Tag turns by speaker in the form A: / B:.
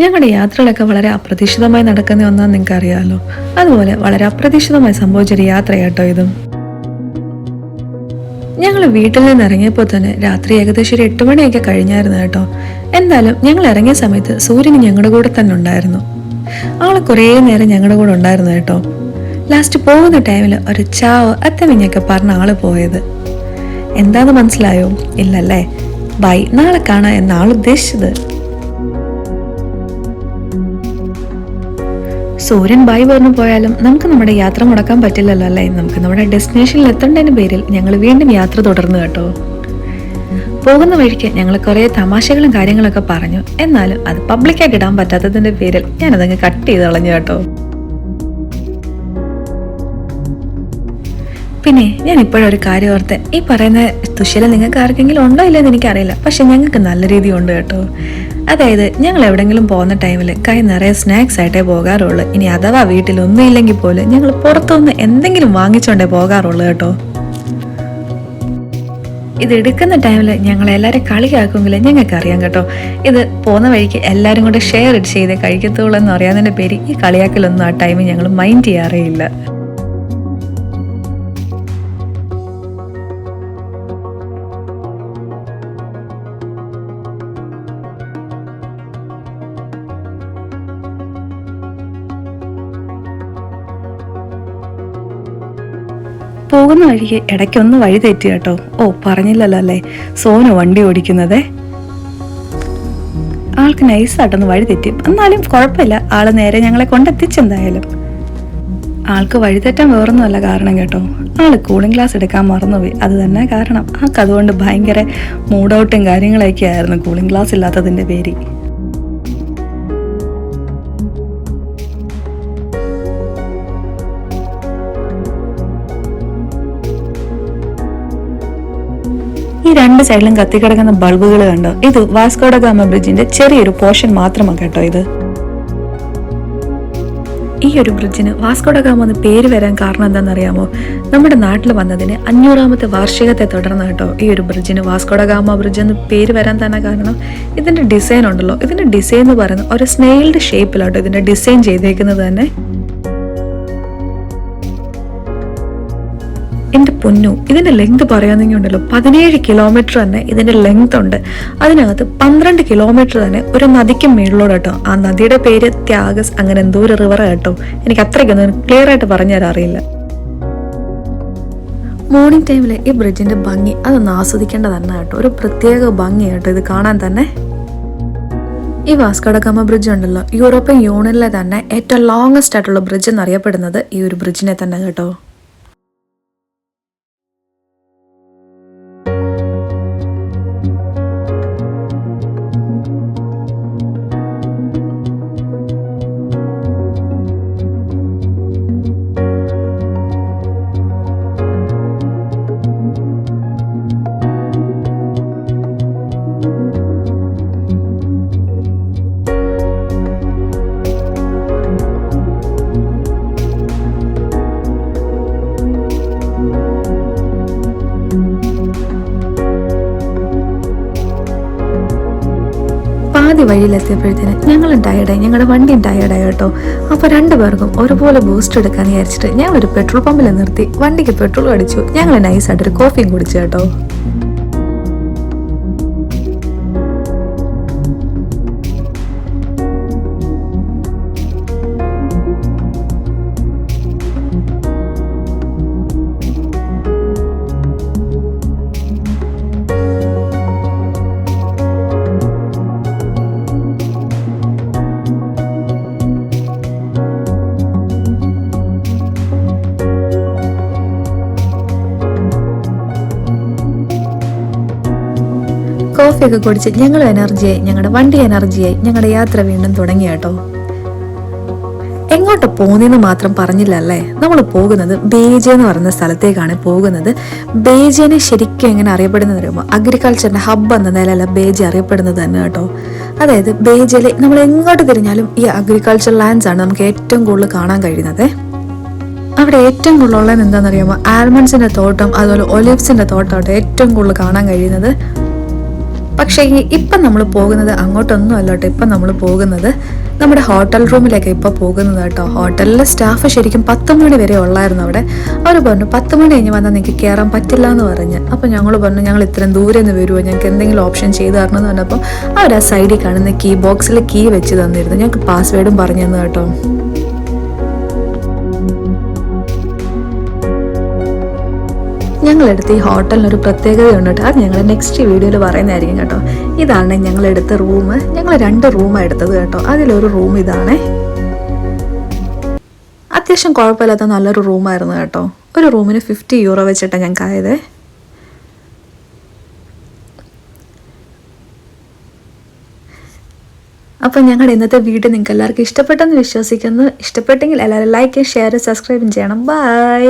A: ഞങ്ങളുടെ യാത്രകളൊക്കെ വളരെ അപ്രതീക്ഷിതമായി നടക്കുന്ന ഒന്നാന്ന് നിങ്ങൾക്ക് അറിയാമല്ലോ അതുപോലെ വളരെ അപ്രതീക്ഷിതമായി സംഭവിച്ചൊരു യാത്രയാട്ടോ ഇതും. ഞങ്ങൾ വീട്ടിൽ നിന്ന് ഇറങ്ങിയപ്പോൾ തന്നെ രാത്രി ഏകദേശം ഒരു എട്ട് മണിയൊക്കെ കഴിഞ്ഞായിരുന്നു കേട്ടോ. എന്തായാലും ഞങ്ങൾ ഇറങ്ങിയ സമയത്ത് സൂര്യന് ഞങ്ങളുടെ കൂടെ തന്നെ ഉണ്ടായിരുന്നു. ആൾ കുറേ നേരം ഞങ്ങളുടെ കൂടെ ഉണ്ടായിരുന്നു കേട്ടോ. ലാസ്റ്റ് പോകുന്ന ടൈമിൽ ഒരു ചാവ് അത്തമിഞ്ഞൊക്കെ പറഞ്ഞ ആൾ പോയത്. എന്താന്ന് മനസ്സിലായോ? ഇല്ലല്ലേ? ബൈ നാളെ കാണാം എന്നാൾ ഉദ്ദേശിച്ചത്. സൂര്യൻ ബൈ പറഞ്ഞു പോയാലും നമുക്ക് നമ്മുടെ യാത്ര മുടക്കാൻ പറ്റില്ലല്ലോ അല്ലേ? നമുക്ക് നമ്മുടെ ഡെസ്റ്റിനേഷനിൽ എത്തേണ്ടതിന് പേരിൽ ഞങ്ങൾ വീണ്ടും യാത്ര തുടർന്നു കേട്ടോ. പോകുന്ന വഴിക്ക് ഞങ്ങൾ കുറേ തമാശകളും കാര്യങ്ങളൊക്കെ പറഞ്ഞു. എന്നാലും അത് പബ്ലിക്കായിട്ട് ഇടാൻ പറ്റാത്തതിന്റെ പേരിൽ ഞാനതങ്ങ് കട്ട് ചെയ്ത് കളഞ്ഞു കേട്ടോ. പിന്നെ ഞാൻ ഇപ്പോഴൊരു കാര്യം ഓർത്ത്. ഈ പറയുന്ന തുശീലം നിങ്ങൾക്ക് ആർക്കെങ്കിലും ഉണ്ടോ ഇല്ലെന്ന് എനിക്കറിയില്ല. പക്ഷെ ഞങ്ങൾക്ക് നല്ല രീതി ഉണ്ട് കേട്ടോ. അതായത് ഞങ്ങൾ എവിടെങ്കിലും പോകുന്ന ടൈമിൽ കൈ നിറയെ സ്നാക്സ് ആയിട്ടേ പോകാറുള്ളൂ. ഇനി അഥവാ വീട്ടിലൊന്നും ഇല്ലെങ്കിൽ പോലും ഞങ്ങൾ പുറത്തുനിന്ന് എന്തെങ്കിലും വാങ്ങിച്ചോണ്ടേ പോകാറുള്ളൂ കേട്ടോ. ഇത് എടുക്കുന്ന ടൈമിൽ ഞങ്ങൾ എല്ലാവരും കളിയാക്കുമെങ്കിൽ ഞങ്ങൾക്ക് അറിയാം കേട്ടോ. ഇത് പോകുന്ന വഴിക്ക് എല്ലാവരും കൂടെ ഷെയർ ചെയ്ത് കഴിക്കത്തുള്ളൂ എന്ന് അറിയാവുന്നതിന്റെ പേര് ഈ കളിയാക്കലൊന്നും ആ ടൈമിൽ ഞങ്ങൾ മൈൻഡ് ചെയ്യാറേ ഇല്ല. പോകുന്ന വഴിക്ക് ഇടയ്ക്കൊന്ന് വഴി തെറ്റി കേട്ടോ. ഓ പറഞ്ഞില്ലല്ലോ അല്ലേ? സോനു വണ്ടി ഓടിക്കുന്നതേ. ആൾക്ക് നൈസായിട്ടൊന്ന് വഴി തെറ്റി. എന്നാലും കുഴപ്പമില്ല. ആൾ നേരെ ഞങ്ങളെ കൊണ്ടെത്തിച്ചെന്തായാലും. ആൾക്ക് വഴിതെറ്റാൻ വേറൊന്നുമല്ല കാരണം കേട്ടോ. ആൾ കൂളിംഗ് ഗ്ലാസ് എടുക്കാൻ മറന്നുപോയി. അത് തന്നെ കാരണം. ആൾക്ക് അതുകൊണ്ട് ഭയങ്കര മൂഡൗട്ടും കാര്യങ്ങളൊക്കെ ആയിരുന്നു കൂളിംഗ് ഗ്ലാസ് ഇല്ലാത്തതിന്റെ പേര്. ഈ രണ്ട് സൈഡിലും കത്തിക്കിടക്കുന്ന ബൾബുകൾ കണ്ടോ? ഇത് വാസ്കോഡ ഗാമ ബ്രിഡ്ജിന്റെ ചെറിയൊരു പോർഷൻ മാത്രമാണ് കേട്ടോ ഇത്. ഈ ഒരു ബ്രിഡ്ജിന് വാസ്കോഡഗാമ എന്ന് പേര് വരാൻ കാരണം എന്താണെന്നറിയാമോ? നമ്മുടെ നാട്ടിൽ വന്നതിന് അഞ്ഞൂറാമത്തെ വാർഷികത്തെ തുടർന്ന് കേട്ടോ ഈ ഒരു ബ്രിഡ്ജിന് വാസ്കോഡഗാമ ബ്രിഡ്ജ് എന്ന് പേര് വരാൻ തന്നെ കാരണം. ഇതിന്റെ ഡിസൈൻ ഉണ്ടല്ലോ. ഇതിന്റെ ഡിസൈൻ എന്ന് പറയുന്നത് ഒരു സ്നെയിൽഡ് ഷേപ്പിലാട്ടോ ഇതിന്റെ ഡിസൈൻ ചെയ്തേക്കുന്നത് തന്നെ. എന്റെ പൊന്നു ഇതിന്റെ ലെങ്ത് പറയാന്നെങ്കിൽ ഉണ്ടല്ലോ. പതിനേഴ് കിലോമീറ്റർ തന്നെ ഇതിന്റെ ലെങ്ത് ഉണ്ട്. അതിനകത്ത് പന്ത്രണ്ട് കിലോമീറ്റർ തന്നെ ഒരു നദിക്ക് മേളിലോട് കേട്ടോ. ആ നദിയുടെ പേര് ത്യാഗസ് അങ്ങനെ എന്തോ ഒരു റിവർ കേട്ടോ. എനിക്ക് അത്രയ്ക്കൊന്നും ക്ലിയർ ആയിട്ട് പറഞ്ഞുതരാൻ അറിയില്ല. മോർണിംഗ് ടൈമിൽ ഈ ബ്രിഡ്ജിന്റെ ഭംഗി അതൊന്ന് ആസ്വദിക്കേണ്ട തന്നെ കേട്ടോ. ഒരു പ്രത്യേക ഭംഗി കേട്ടോ ഇത് കാണാൻ തന്നെ. ഈ വാസ്കോഡഗാമ ബ്രിഡ്ജ് ഉണ്ടല്ലോ. യൂറോപ്യൻ യൂണിയനിലെ തന്നെ ഏറ്റവും ലോങ്സ്റ്റ് ആയിട്ടുള്ള ബ്രിഡ്ജ് എന്നറിയപ്പെടുന്നത് ഈ ഒരു ബ്രിഡ്ജിനെ തന്നെ കേട്ടോ. പാതി വഴിയിലെത്തിയപ്പോഴത്തേന് ഞങ്ങൾ ടയർഡായി ഞങ്ങളുടെ വണ്ടിയും ടയർഡായി കേട്ടോ. അപ്പോൾ രണ്ടുപേർക്കും ഒരുപോലെ ബൂസ്റ്റ് എടുക്കാൻ വിചാരിച്ചിട്ട് ഞങ്ങളൊരു പെട്രോൾ പമ്പിൽ നിർത്തി. വണ്ടിക്ക് പെട്രോൾ അടിച്ചു ഞങ്ങൾ നൈസായിട്ടൊരു കോഫിയും കുടിച്ചു കേട്ടോ. കോഫിയൊക്കെ കുടിച്ച് ഞങ്ങൾ എനർജിയായി ഞങ്ങളുടെ വണ്ടി എനർജിയായി ഞങ്ങളുടെ യാത്ര വീണ്ടും തുടങ്ങി കേട്ടോ എങ്ങോട്ട് പോകുന്നതെന്ന് മാത്രം പറഞ്ഞില്ലല്ലേ? നമ്മൾ പോകുന്നത് ബേജെ എന്ന് പറയുന്ന സ്ഥലത്തേക്കാണ് പോകുന്നത്. ബേജേനെ ശരിക്കും എങ്ങനെ അറിയപ്പെടുന്നത് പറയുമ്പോൾ അഗ്രികൾച്ചറിന്റെ ഹബ്ബ് എന്ന നിലയിലല്ല ബേജെ അറിയപ്പെടുന്നത് തന്നെ കേട്ടോ. അതായത് ബേജയിലെ നമ്മൾ എങ്ങോട്ട് തിരിഞ്ഞാലും ഈ അഗ്രികൾച്ചർ ലാൻഡ്സ് ആണ് നമുക്ക് ഏറ്റവും കൂടുതൽ കാണാൻ കഴിയുന്നത്. അവിടെ ഏറ്റവും കൂടുതലുള്ളത് എന്താണെന്നറിയാമോ ആൽമണ്ട്സിന്റെ തോട്ടം അതുപോലെ ഒലിവ്സിന്റെ തോട്ടം ഏറ്റവും കൂടുതൽ കാണാൻ കഴിയുന്നത്. പക്ഷേ ഇപ്പം നമ്മൾ പോകുന്നത് അങ്ങോട്ടൊന്നും അല്ല കേട്ടോ ഇപ്പം നമ്മൾ പോകുന്നത് നമ്മുടെ ഹോട്ടൽ റൂമിലേക്ക് ഇപ്പോൾ പോകുന്നത് കേട്ടോ. ഹോട്ടലിലെ സ്റ്റാഫ് ശരിക്കും പത്ത് മണി വരെ ഉള്ളായിരുന്നു അവിടെ. അവർ പറഞ്ഞു പത്ത് മണി കഴിഞ്ഞ് വന്നാൽ നിങ്ങൾക്ക് കയറാൻ പറ്റില്ല എന്ന് പറഞ്ഞ്. അപ്പോൾ ഞങ്ങൾ പറഞ്ഞു ഞങ്ങൾ ഇത്രയും ദൂരെ നിന്ന് വരുമോ ഞങ്ങൾക്ക് എന്തെങ്കിലും ഓപ്ഷൻ ചെയ്ത് തരണം എന്ന് പറഞ്ഞപ്പോൾ അവർ ആ സൈഡിൽ കാണുന്ന കീ ബോക്സിൽ കീ വെച്ച് തന്നിരുന്നു. ഞങ്ങൾക്ക് പാസ്വേഡും പറഞ്ഞു തന്നു കേട്ടോ. ഞങ്ങളെടുത്ത് ഈ ഹോട്ടലിനൊരു പ്രത്യേകതയുണ്ട് കേട്ടോ. അത് ഞങ്ങൾ നെക്സ്റ്റ് വീഡിയോയിൽ പറയുന്നതായിരിക്കും കേട്ടോ. ഇതാണ് ഞങ്ങളെടുത്ത റൂം ഞങ്ങൾ രണ്ട് റൂമാണ് എടുത്തത് കേട്ടോ. അതിലൊരു റൂം ഇതാണ്. അത്യാവശ്യം കുഴപ്പമില്ലാത്ത നല്ലൊരു റൂമായിരുന്നു കേട്ടോ. ഒരു റൂമിന് ഫിഫ്റ്റി യൂറോ വെച്ചിട്ടാണ് ഞങ്ങൾക്ക് ആയത് അപ്പോൾ ഞങ്ങളുടെ ഇന്നത്തെ വീഡിയോ നിങ്ങൾക്ക് എല്ലാവർക്കും ഇഷ്ടപ്പെട്ടെന്ന് വിശ്വസിക്കുന്നു. ഇഷ്ടപ്പെട്ടെങ്കിൽ എല്ലാവരും ലൈക്ക് ഷെയർ സബ്സ്ക്രൈബും ചെയ്യണം. ബൈ